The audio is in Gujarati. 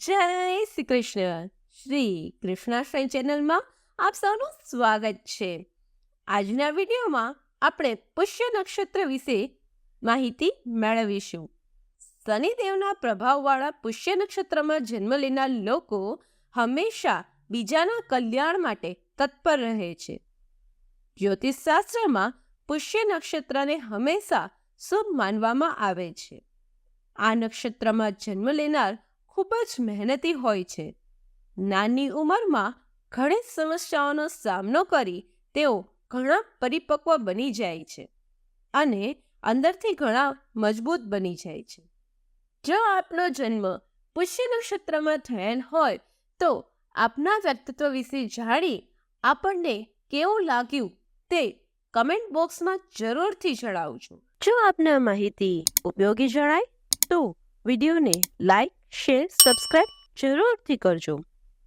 જય શ્રી કૃષ્ણ. શ્રી કૃષ્ણાશ્રય ચેનલમાં આપ સૌનું સ્વાગત છે. આજના વિડીયોમાં આપણે પુષ્ય નક્ષત્ર વિશે માહિતી મેળવીશું. શનિદેવના પ્રભાવવાળા પુષ્ય નક્ષત્રમાં જન્મ લેનાર લોકો હંમેશા બીજાના કલ્યાણ માટે તત્પર રહે છે. જ્યોતિષશાસ્ત્રમાં પુષ્ય નક્ષત્રને હંમેશા શુભ માનવામાં આવે છે. આ નક્ષત્રમાં જન્મ લેનાર ખૂબ જ મહેનતી હોય છે. નાની ઉંમરમાં ઘણી સમસ્યાઓનો સામનો કરી તેઓ ઘણા પરિપક્વ બની જાય છે અને અંદરથી ઘણા મજબૂત બની જાય છે. જો આપનો જન્મ પુષ્ય નક્ષત્રમાં થયેલ હોય તો આપના વ્યક્તિત્વ વિશે જાણી આપણને કેવું લાગ્યું તે કમેન્ટ બોક્સમાં જરૂરથી જણાવજો. જો આપને માહિતી ઉપયોગી જણાય તો વિડીયોને લાઈક શેર સબસ્ક્રાઈબ જરૂરથી કરજો.